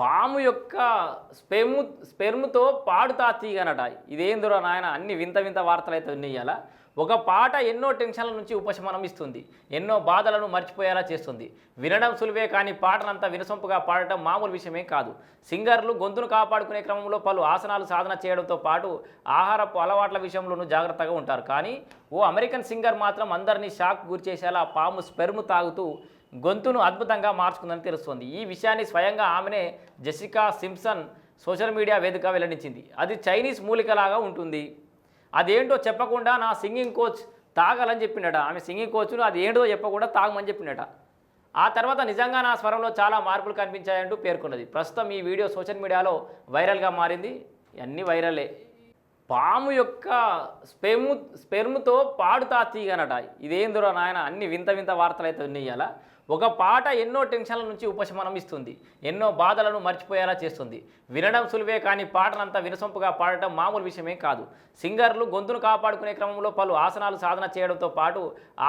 పాము యొక్క స్పెర్ము స్పెర్ముతో పాడుతా తీగనట. ఇదేందురా నాయన? అన్ని వింత వింత వార్తలు అయితే ఉన్నాయి ఒక పాట ఎన్నో టెన్షన్ల నుంచి ఉపశమనం ఇస్తుంది ఎన్నో బాధలను మర్చిపోయేలా చేస్తుంది. వినడం సులువే కానీ పాటనంతా వినసొంపుగా పాడటం మామూలు విషయమే కాదు. సింగర్లు గొంతును కాపాడుకునే క్రమంలో పలు ఆసనాలు సాధన చేయడంతో పాటు ఆహారపు అలవాట్ల విషయంలోనూ జాగ్రత్తగా ఉంటారు. కానీ ఓ అమెరికన్ సింగర్ మాత్రం అందరినీ షాక్ గురిచేసేలా పాము స్పెర్ము తాగుతూ గొంతును అద్భుతంగా మార్చుకుందని తెలుస్తోంది. ఈ విషయాన్ని స్వయంగా ఆమెనే జెసికా సింప్సన్ సోషల్ మీడియా వేదిక వెల్లడించింది. అది చైనీస్ మూలికలాగా ఉంటుంది. అదేంటో చెప్పకుండా నా సింగింగ్ కోచ్ తాగాలని చెప్పిండట ఆమె సింగింగ్ కోచ్ను అది ఏంటో చెప్పకుండా తాగమని చెప్పిండట ఆ తర్వాత నిజంగా నా స్వరంలో చాలా మార్పులు కనిపించాయంటూ పేర్కొన్నది. ప్రస్తుతం ఈ వీడియో సోషల్ మీడియాలో వైరల్గా మారింది. అన్నీ వైరలే. పాము యొక్క స్పెము స్పెర్ముతో పాడుతా తీగనట. ఇదేందురా నాయన? అన్ని వింత వింత వార్తలు అయితే ఉన్నాయి ఒక పాట ఎన్నో టెన్షన్ల నుంచి ఉపశమనం ఇస్తుంది ఎన్నో బాధలను మర్చిపోయేలా చేస్తుంది. వినడం సులువే కానీ పాటనంతా వినసొంపుగా పాడటం మామూలు విషయమే కాదు. సింగర్లు గొంతును కాపాడుకునే క్రమంలో పలు ఆసనాలు సాధన చేయడంతో పాటు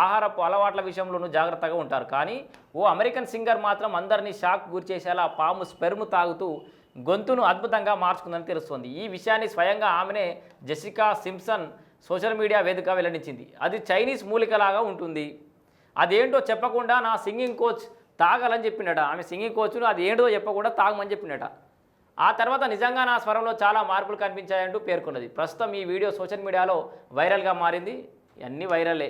ఆహారపు అలవాట్ల విషయంలోనూ జాగ్రత్తగా ఉంటారు. కానీ ఓ అమెరికన్ సింగర్ మాత్రం అందరినీ షాక్ గురిచేసేలా పాము స్పెర్ము తాగుతూ గొంతును అద్భుతంగా మార్చుకుందని తెలుస్తోంది. ఈ విషయాన్ని స్వయంగా ఆమెనే జెసికా సింప్సన్ సోషల్ మీడియా వేదిక వెల్లడించింది. అది చైనీస్ మూలికలాగా ఉంటుంది. అదేంటో చెప్పకుండా నా సింగింగ్ కోచ్ తాగాలని చెప్పిండట ఆమె సింగింగ్ కోచ్ను అది ఏంటో చెప్పకుండా తాగమని చెప్పిండట ఆ తర్వాత నిజంగా నా స్వరంలో చాలా మార్పులు కనిపించాయంటూ పేర్కొన్నది. ప్రస్తుతం ఈ వీడియో సోషల్ మీడియాలో వైరల్గా మారింది. అన్నీ వైరలే.